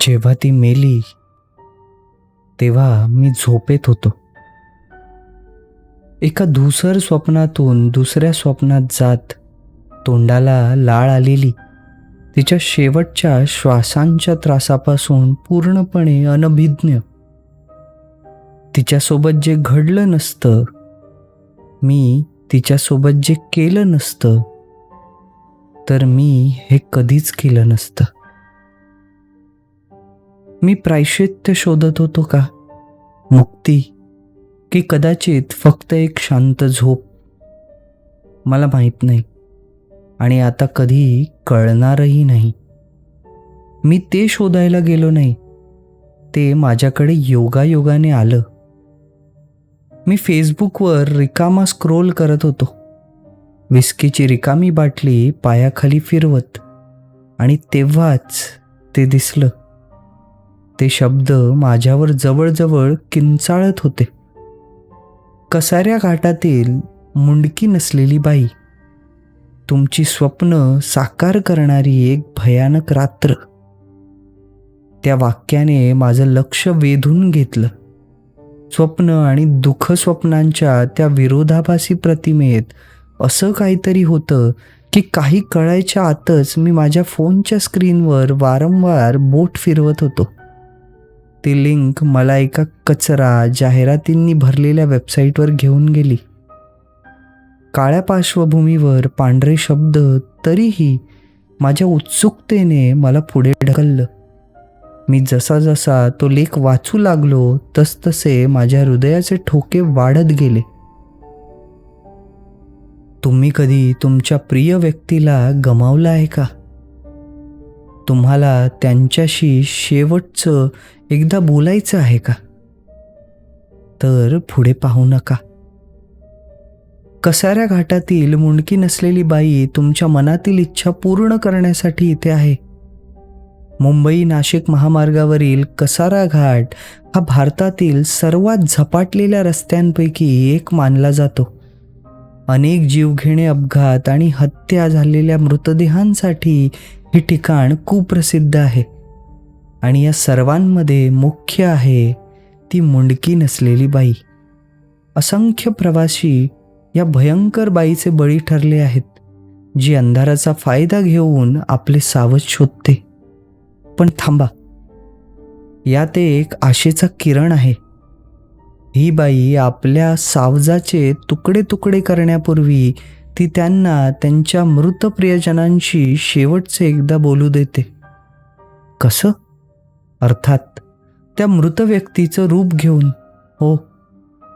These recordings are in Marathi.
जेव्हा ती मेली तेव्हा मी झोपेत होतो. एका धुसर स्वप्नातून दुसऱ्या स्वप्नात जात तोंडाला लाळ आलेली. तिच्या शेवटच्या श्वासांच्या त्रासापासून पूर्णपणे अनभिज्ञ. तिच्यासोबत जे घडलं नसतं मी तिच्यासोबत जे केलं नसतं तर मी हे कधीच केलं नसतं. मी प्रायश्चित्य शोधत होतो का? मुक्ती की कदाचित फक्त एक शांत झोप? मला माहीत नाही. आणि आता कधी कळणारही नाही. मी ते शोधायला गेलो नाही. ते माझ्याकडे योगायोगाने आलं. मी फेसबुकवर रिकामा स्क्रोल करत होतो. विस्कीची रिकामी बाटली पायाखाली फिरवत. आणि तेव्हाच ते दिसलं. ते शब्द माझ्यावर जवळजवळ किंचाळत होते. कसाऱ्या घाटातील मुंडकी नसलेली बाई तुमची स्वप्न साकार करणारी एक भयानक रात्र. त्या वाक्याने माझं लक्ष वेधून घेतलं. स्वप्न आणि दुःख स्वप्नांच्या त्या विरोधाभासी प्रतिमेत असं काहीतरी होतं की काही कळायच्या आतच मी माझ्या फोनच्या स्क्रीनवर वारंवार बोट फिरवत होतो. ती लिंक मला एका कचरा जाहिरातींनी भरलेल्या वेबसाईटवर घेऊन गेली. काळ्या पार्श्वभूमीवर पांढरे शब्द तरीही माझ्या उत्सुकतेने मला पुढे ढकललं. मी जसा जसा तो लेख वाचू लागलो तसतसे माझ्या हृदयाचे ठोके वाढत गेले. तुम्ही कधी तुमच्या प्रिय व्यक्तीला गमावला आहे का? तुम्हाला त्यांच्याशी शेवटचं एकदा बोलायचं आहे का? तर पुढे पाहू नका. कसाऱ्या घाटातील मुंडकी नसलेली बाई तुमच्या मनातील इच्छा पूर्ण करण्यासाठी इथे आहे. मुंबई नाशिक महामार्गावरील कसारा घाट हा भारतातील सर्वात झपाटलेल्या रस्त्यांपैकी एक मानला जातो. अनेक जीवघेणे अपघात आणि हत्या झालेल्या मृतदेहांसाठी हे ठिकाण कुप्रसिद्ध आहे. आणि या सर्वांमध्ये मुख्य आहे ती मुंडकी नसलेली बाई. असंख्य प्रवासी या भयंकर बाईचे बळी ठरले आहेत जी अंधाराचा फायदा घेऊन आपले सावध शोधते. पण थांबा. यात एक आशेचा किरण आहे. ही बाई आपल्या सावजाचे तुकडे तुकडे करण्यापूर्वी ती त्यांना त्यांच्या मृत प्रियजनांशी शेवटचे एकदा बोलू देते. कसं? अर्थात त्या मृत व्यक्तीचं रूप घेऊन. हो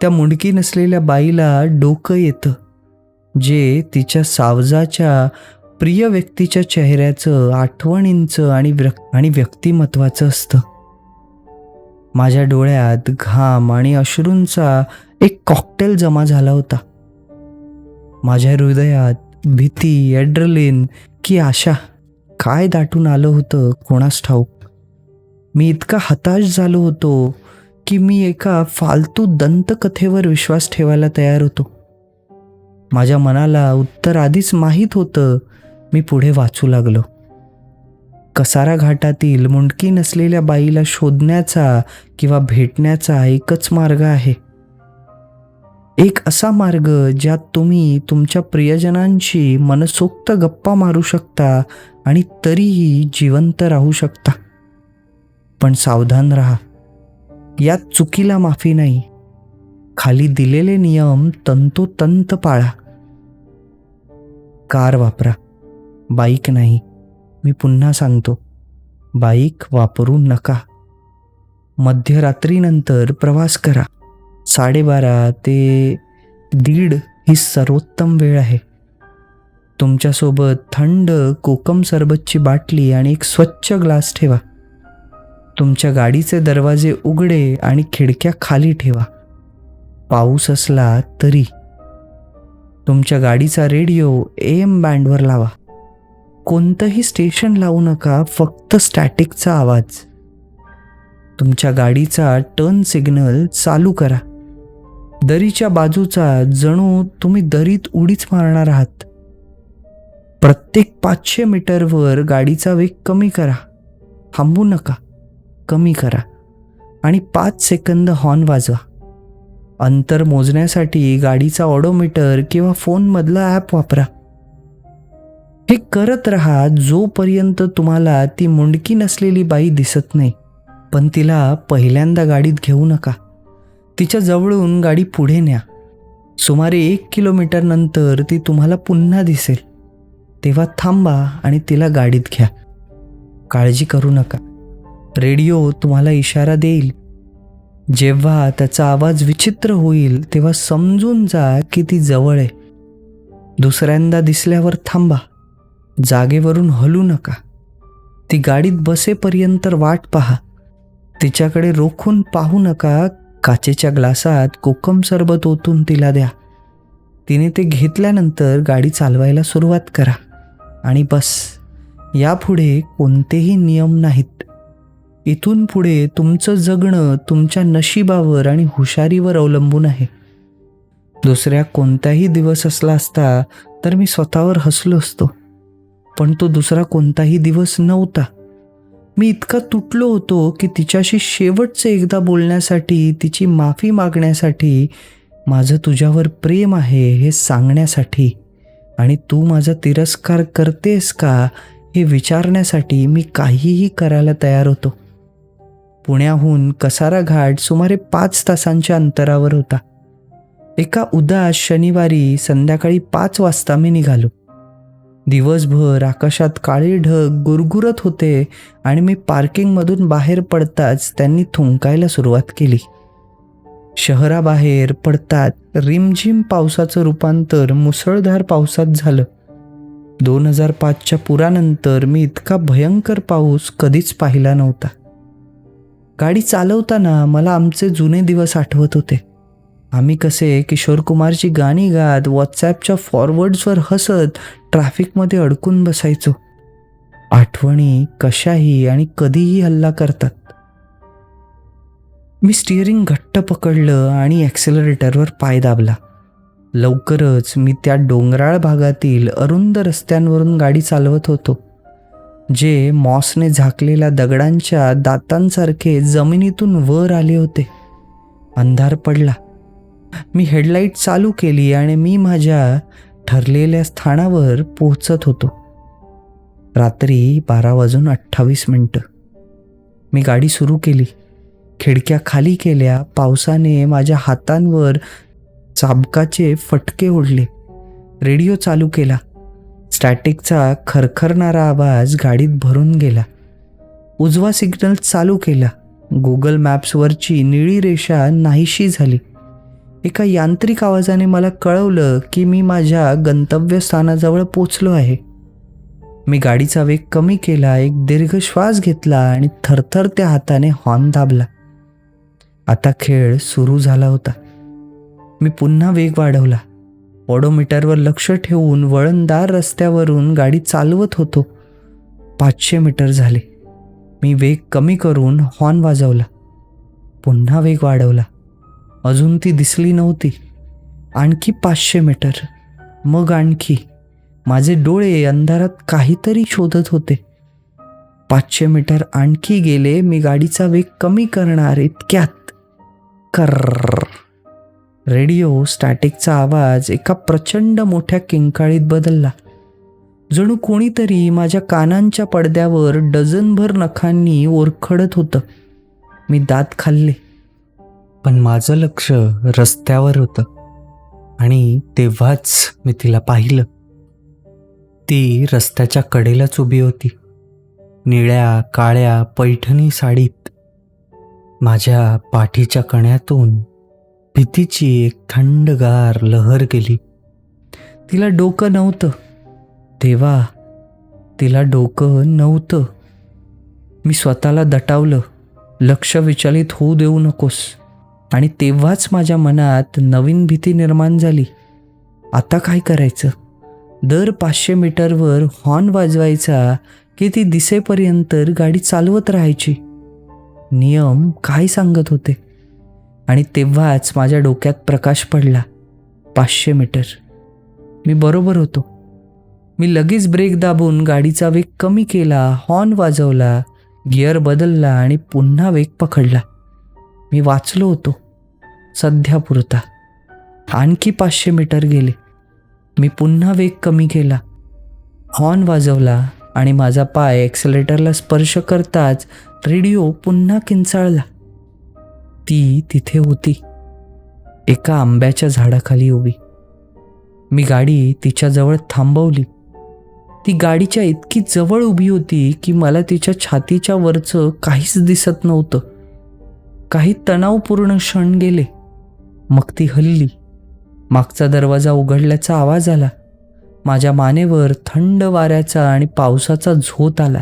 त्या मुंडकी नसलेल्या बाईला डोकं येतं जे तिच्या सावजाच्या प्रिय व्यक्तीच्या चेहऱ्याचं आठवणींचं आणि व्यक् आणि व्यक्तिमत्वाचं असतं. माझ्या डोळ्यात घाम आणि अश्रूंचा एक कॉकटेल जमा झाला होता. माझ्या हृदयात भीती एड्रलिन की आशा. काय दाटून आलं होतं कोणास ठाऊक? मी इतका हताश झालो होतो की मी एका फालतू दंतकथेवर विश्वास ठेवायला तयार होतो. माझ्या मनाला उत्तर आधीच माहीत होतं मी पुढे वाचू लागलो. कसारा घाटातील मुंडकी नसलेल्या बाईला शोधण्याचा किंवा भेटण्याचा एकच मार्ग आहे. एक असा मार्ग ज्यात तुम्ही तुमच्या प्रियजनांशी मनसोक्त गप्पा मारू शकता आणि तरीही जिवंत राहू शकता. पण सावधान राहा. यात चुकीला माफी नाही. खाली दिलेले नियम तंतोतंत पाळा. कार वापरा. बाईक नाही. मी पुन्हा सांगतो. बाईक वापरू नका. मध्यरात्रीनंतर प्रवास करा. साडेबारा ते दीड ही सर्वोत्तम वेळ आहे. तुमच्यासोबत थंड कोकम सरबतची बाटली आणि एक स्वच्छ ग्लास ठेवा. तुमच्या गाडीचे दरवाजे उघडे आणि खिडक्या खाली ठेवा. पाऊस असला तरी. तुमच्या गाडीचा रेडिओ एम बँडवर लावा. कोणतंही स्टेशन लावू नका फक्त स्टॅटिकचा आवाज. तुमच्या गाडीचा टर्न सिग्नल चालू करा. दरीच्या बाजूचा जणू तुम्ही दरीत उडीच मारणार आहात. प्रत्येक पाचशे मीटरवर गाडीचा वेग कमी करा. थांबू नका. कमी करा. आणि पाच सेकंद हॉर्न वाजवा. अंतर मोजण्यासाठी गाडीचा ऑडोमीटर किंवा फोनमधला ॲप वापरा. हे करत राहा जोपर्यंत तुम्हाला ती मुंडकी नसलेली बाई दिसत नाही. पण तिला पहिल्यांदा गाडीत घेऊ नका. तिच्या जवळून गाडी पुढे न्या. सुमारे एक किलोमीटर नंतर ती तुम्हाला पुन्हा दिसेल. तेव्हा थांबा आणि तिला गाडीत घ्या. काळजी करू नका. रेडिओ तुम्हाला इशारा देईल. जेव्हा त्याचा आवाज विचित्र होईल तेव्हा समजून जा की ती जवळ आहे. दुसऱ्यांदा दिसल्यावर थांबा. जागेवरून हलू नका. ती गाडीत बसेपर्यंत वाट पहा. तिच्याकडे रोखून पाहू नका काचेच्या ग्लासात कोकम सरबत ओतून तिला द्या. तिने ते घेतल्यानंतर गाडी चालवायला सुरुवात करा. आणि बस. यापुढे कोणतेही नियम नाहीत. इथून पुढे तुमचं जगणं तुमच्या नशिबावर आणि हुशारीवर अवलंबून आहे. दुसऱ्या कोणताही दिवस असला असता तर मी स्वतःवर हसलो असतो. पण तो दुसरा कोणताही दिवस नव्हता. मी इतका तुटलो होतो की तिच्याशी शेवटचे एकदा बोलण्यासाठी तिची माफी मागण्यासाठी माझं तुझ्यावर प्रेम आहे हे सांगण्यासाठी. आणि तू माझा तिरस्कार करतेस का हे विचारण्यासाठी मी काहीही करायला तयार होतो. पुण्याहून कसारा घाट सुमारे पाच तासांच्या अंतरावर होता. एका उदास शनिवारी संध्याकाळी पाच वाजता मी निघालो. दिवसभर आकाशात काळे ढग गुरगुरत होते आणि मी पार्किंगमधून बाहेर पडताच त्यांनी थुंकायला सुरुवात केली. शहराबाहेर पडतात रिमझिम पावसाचं रूपांतर मुसळधार पावसात झालं. दोन हजार पाचच्या पुरानंतर मी इतका भयंकर पाऊस कधीच पाहिला नव्हता. गाडी चालवताना मला आमचे जुने दिवस आठवत होते. आम्ही कसे किशोर कुमारची गाणी गात व्हॉट्सॲपच्या फॉरवर्ड्सवर हसत ट्रॅफिकमध्ये अडकून बसायचो. आठवणी कशाही आणि कधीही हल्ला करतात. मी स्टिअरिंग घट्ट पकडलं आणि ॲक्सेलरेटरवर पाय दाबला. लवकरच मी त्या डोंगराळ भागातील अरुंद रस्त्यांवरून गाडी चालवत होतो जे मॉसने झाकलेल्या दगडांच्या दातांसारखे जमिनीतून वर आले होते. अंधार पडला. मी हेडलाईट चालू केली आणि मी माझ्या ठरलेल्या स्थानावर पोहोचत होतो. रात्री बारा वाजून अठ्ठावीस मिनटं. मी गाडी सुरू केली. खिडक्या खाली केल्या. पावसाने माझ्या हातांवर चाबकाचे फटके ओढले. रेडिओ चालू केला. स्टॅटिकचा खरखरणारा आवाज गाडीत भरून गेला. उजवा सिग्नल चालू केला. गुगल मॅप्सवरची निळी रेषा नाहीशी झाली. एका यांत्रिक आवाजाने मला कळवलं की मी माझ्या गंतव्यस्थानाजवळ पोचलो आहे. मी गाडीचा वेग कमी केला एक दीर्घ श्वास घेतला आणि थरथरत्या हाताने हॉर्न दाबला. आता खेळ सुरू झाला होता. मी पुन्हा वेग वाढवला. ऑडोमीटरवर लक्ष ठेवून वळणदार रस्त्यावरून गाडी चालवत होतो. पाचशे मीटर झाले. मी वेग कमी करून हॉर्न वाजवला. पुन्हा वेग वाढवला. अजून ती दिसली नव्हती. आणखी पाचशे मीटर. मग आणखी. माझे डोळे अंधारात काहीतरी शोधत होते. पाचशे मीटर आणखी गेले मी गाडीचा वेग कमी करणार इतक्यात. कर रेडिओ स्टॅटिकचा आवाज एका प्रचंड मोठ्या किंकाळीत बदलला. जणू कोणीतरी माझ्या कानांच्या पडद्यावर डझनभर नखांनी ओरखडत होतं. मी दात खाल्ले. पण माझं लक्ष रस्त्यावर होतं. आणि तेव्हाच मी तिला पाहिलं. ती रस्त्याच्या कडेलाच उभी होती. निळ्या काळ्या पैठणी साडीत. माझ्या पाठीच्या कण्यातून भीतीची एक थंडगार लहर गेली. तिला डोकं नव्हतं. तेव्हा तिला डोकं नव्हतं. मी स्वतःला दटावलं. लक्ष विचलित होऊ देऊ नकोस. आणि तेव्हाच माझ्या मनात नवीन भीती निर्माण झाली. आता काय करायचं? दर पाचशे मीटरवर हॉर्न वाजवायचा की ती दिसेपर्यंत गाडी चालवत राहायची? नियम काय सांगत होते? आणि तेव्हाच माझ्या डोक्यात प्रकाश पडला. पाचशे मीटर. मी बरोबर होतो. मी लगेच ब्रेक दाबून गाडीचा वेग कमी केला हॉर्न वाजवला गिअर बदलला आणि पुन्हा वेग पकडला. मी वाचलो होतो. सध्यापुरता आणखी पाचशे मीटर गेले. मी पुन्हा वेग कमी केला. हॉर्न वाजवला आणि माझा पाय ॲक्सलेटरला स्पर्श करताच रेडिओ पुन्हा किंचाळला. ती तिथे होती. एका आंब्याच्या झाडाखाली उभी. मी गाडी तिच्याजवळ थांबवली. ती गाडीच्या इतकी जवळ उभी होती की मला तिच्या छातीच्या वरचं काहीच दिसत नव्हतं. काही तणावपूर्ण क्षण गेले. मग ती हल्ली. मागचा दरवाजा उघडल्याचा आवाज आला. माझ्या मानेवर थंड वाऱ्याचा आणि पावसाचा झोत आला.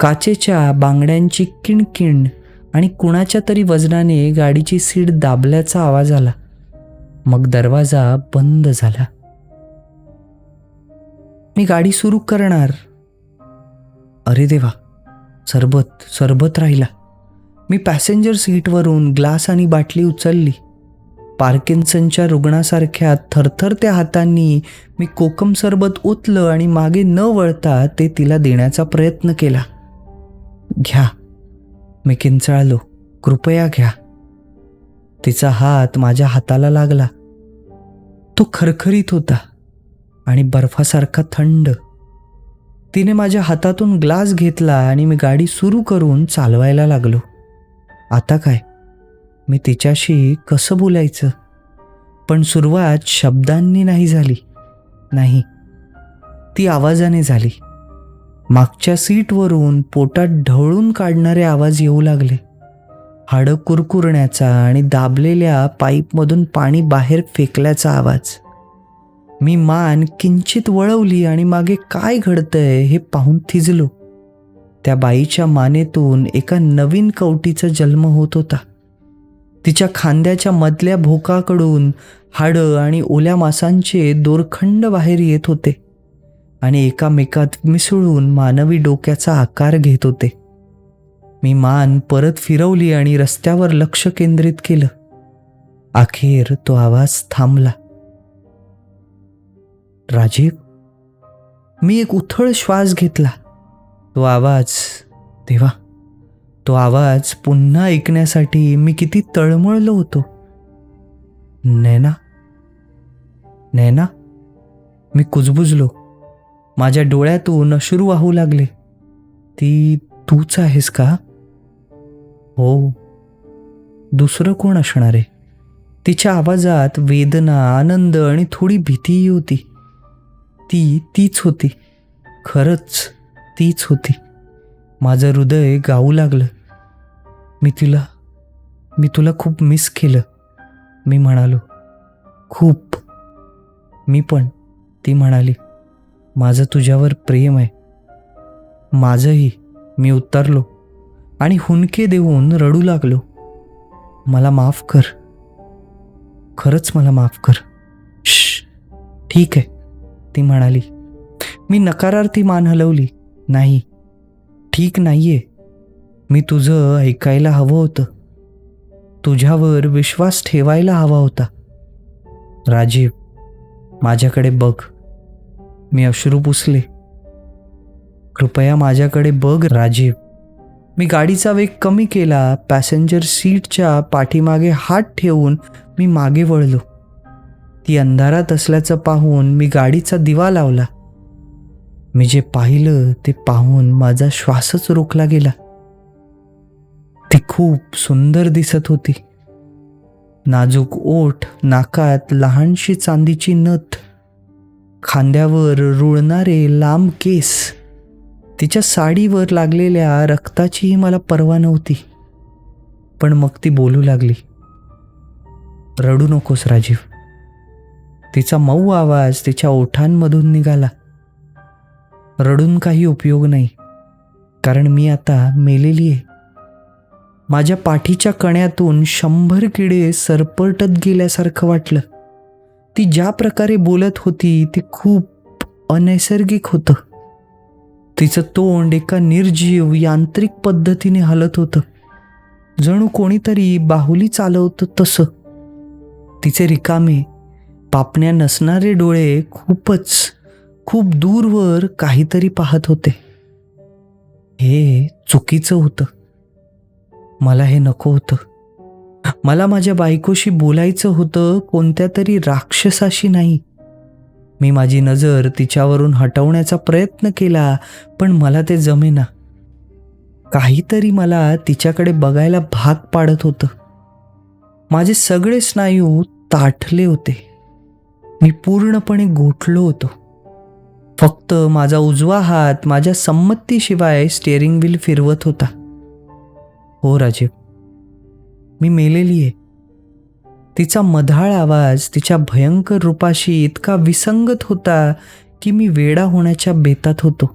काचेच्या बांगड्यांची किणकिण आणि कुणाच्या तरी वजनाने गाडीची सीट दाबल्याचा आवाज आला. मग दरवाजा बंद झाला. मी गाडी सुरू करणार. अरे देवा सरबत सरबत राहिला. मी पॅसेंजर सीटवरून ग्लास आणि बाटली उचलली. पार्किन्सनच्या रुग्णासारख्या थरथरत्या हातांनी मी कोकम सरबत ओतलं आणि मागे न वळता ते तिला देण्याचा प्रयत्न केला. घ्या. मी किंचाळलो. कृपया घ्या. तिचा हात माझ्या हाताला लागला. तो खरखरीत होता आणि बर्फासारखा थंड. तिने माझ्या हातातून ग्लास घेतला आणि मी गाडी सुरू करून चालवायला लागलो. आता काय? मी तिच्याशी कसं बोलायचं? पण सुरुवात शब्दांनी नाही झाली. नाही ती आवाजाने झाली. मागच्या सीटवरून पोटात ढवळून काढणारे आवाज येऊ लागले. हाडं कुरकुरण्याचा आणि दाबलेल्या पाईपमधून पाणी बाहेर फेकल्याचा आवाज. मी मान किंचित वळवली आणि मागे काय घडतंय हे पाहून थिजलो. त्या बाईच्या मानेतून एका नवीन कवटीचा जन्म होत होता. तिच्या खांद्याच्या मधल्या भोकाकडून हाडं आणि ओल्या मासांचे दोरखंड बाहेर येत होते आणि एकामेकात मिसळून मानवी डोक्याचा आकार घेत होते. मी मान परत फिरवली आणि रस्त्यावर लक्ष केंद्रित केलं. अखेर तो आवाज थांबला. राजीव मी एक उथळ श्वास घेतला. तो आवाज तेव्हा तो आवाज पुन्हा ऐकण्यासाठी मी किती तळमळलो होतो. नैना नैना मी कुजबुजलो. माझ्या डोळ्यातून अश्रू वाहू लागले. ती तूच आहेस का? हो. दुसरं कोण असणार आहे? तिच्या आवाजात वेदना आनंद आणि थोडी भीतीही होती. ती तीच होती. खरंच. तीच होती. माझं हृदय गाऊ लागलं. मी तुला मी तुला खूप मिस केलं. मी म्हणालो खूप. मी पण ती म्हणाली माझं तुझ्यावर प्रेम आहे. माझंही मी उतरलो आणि हुनके देऊन रडू लागलो. मला माफ कर. खरंच मला माफ कर. श ठीक आहे. ती म्हणाली. मी नकारार्थी मान हलवली. नाही ठीक नाहीये. मी तुझं ऐकायला हवं होतं. तुझ्यावर विश्वास ठेवायला हवा होता. राजीव माझ्याकडे बघ. मी अश्रू पुसले. कृपया माझ्याकडे बघ राजीव. मी गाडीचा वेग कमी केला पॅसेंजर सीटच्या पाठीमागे हात ठेवून मी मागे वळलो. ती अंधारात असल्याचं पाहून मी गाडीचा दिवा लावला. मी जे पाहिलं ते पाहून माझा श्वासच रोखला गेला. ती खूप सुंदर दिसत होती. नाजूक ओठ नाकात लहानशी चांदीची नथ खांद्यावर रुळणारे लांब केस तिच्या साडीवर लागलेल्या रक्ताचीही मला पर्वा नव्हती. पण मग ती बोलू लागली. रडू नकोस राजीव. तिचा मऊ आवाज तिच्या ओठांमधून निघाला. रडून काही उपयोग नाही. कारण मी आता मेलेली आहे. माझ्या पाठीच्या कण्यातून शंभर किडे सरपटत गेल्यासारखं वाटलं. ती ज्या प्रकारे बोलत होती ते खूप अनैसर्गिक होतं. तिचं तोंड एका निर्जीव यांत्रिक पद्धतीने हलत होतं. जणू कोणीतरी बाहुली चालवतं तसं. तिचे रिकामे पापण्या नसणारे डोळे खूपच खूप दूरवर काहीतरी पाहत होते. हे चुकीचं होतं. मला हे नको होतं. मला माझ्या बायकोशी बोलायचं होतं कोणत्या तरी राक्षसाशी नाही. मी माझी नजर तिच्यावरून हटवण्याचा प्रयत्न केला पण मला ते जमेना. काहीतरी मला तिच्याकडे बघायला भाग पाडत होतं. माझे सगळे स्नायू ताठले होते. मी पूर्णपणे गोठलो होतो. फक्त माझा उजवा हात माझ्या संमतीशिवाय स्टेअरिंग व्हील फिरवत होता. हो राजीव. मी मेलेली आहे. तिचा मधाळ आवाज तिच्या भयंकर रूपाशी इतका विसंगत होता की मी वेडा होण्याच्या बेतात होतो.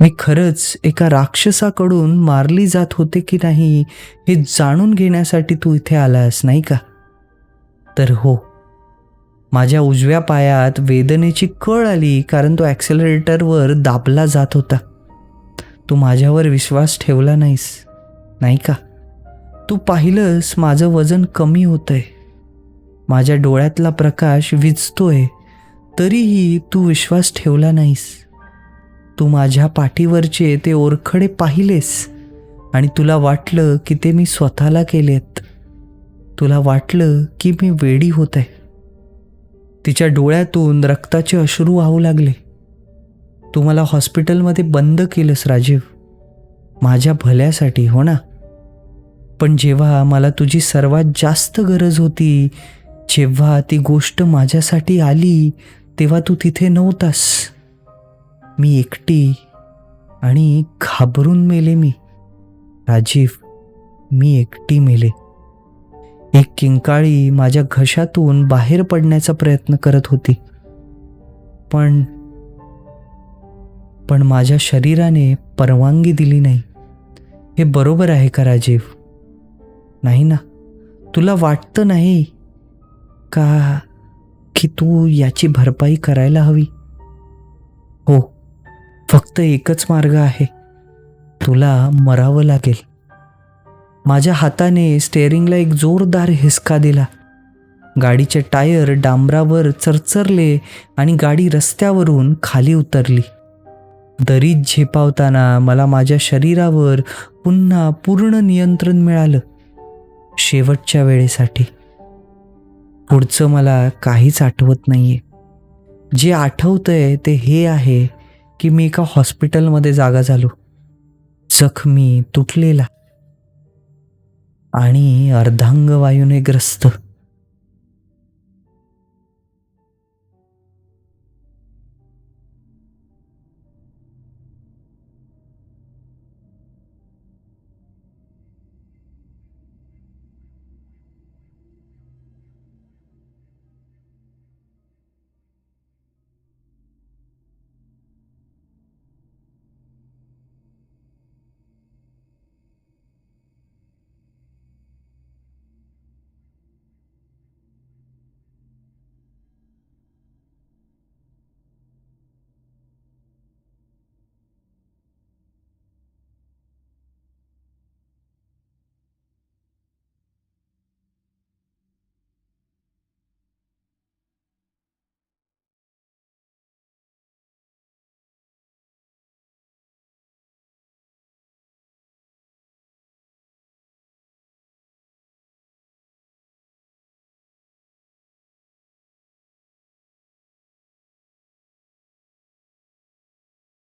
मी खरंच एका राक्षसाकडून मारली जात होते की नाही हे जाणून घेण्यासाठी तू इथे आलास नाही का? तर हो माझ्या उजव्या पायात वेदनेची कळ आली कारण तो ॲक्सेलरेटरवर दाबला जात होता. तू माझ्यावर विश्वास ठेवला नाहीस नाही का? तू पाहिलंस माझं वजन कमी होतंय. माझ्या डोळ्यातला प्रकाश विजतोय तरीही तू विश्वास ठेवला नाहीस. तू माझ्या पाठीवरचे ते ओरखडे पाहिलेस आणि तुला वाटलं की ते मी स्वतःला केलेत. तुला वाटलं की मी वेडी होत आहे तिच्या डोळ्यातून रक्ताचे अश्रू वाहू लागले. तू मला हॉस्पिटलमध्ये बंद केलंस राजीव. माझ्या भल्यासाठी हो ना? पण जेव्हा मला तुझी सर्वात जास्त गरज होती जेव्हा ती गोष्ट माझ्यासाठी आली तेव्हा तू तिथे नव्हतास. मी एकटी आणि घाबरून मेले मी. राजीव मी एकटी मेले. एक किंकाळी माझ्या घशातून बाहेर पडण्याचा प्रयत्न करत होती. पण पण माझ्या शरीराने परवानगी दिली नाही. हे बरोबर आहे का राजीव? नाही ना. तुला वाटतं नाही का की तू याची भरपाई करायला हवी? हो फक्त एकच मार्ग आहे. तुला मरावं लागेल. माझ्या हाताने स्टेअरिंगला एक जोरदार हिसका दिला. गाडीचे टायर डांबरावर चरचरले आणि गाडी रस्त्यावरून खाली उतरली. दरीत झेपावताना मला माझ्या शरीरावर पुन्हा पूर्ण नियंत्रण मिळालं. शेवटच्या वेळेसाठी. पुढचं मला काहीच आठवत नाहीये. जे आठवतंय ते हे आहे की मी एका हॉस्पिटलमध्ये जागा झालो. जखमी तुटलेला. आणि अर्धांगवायूने ग्रस्त.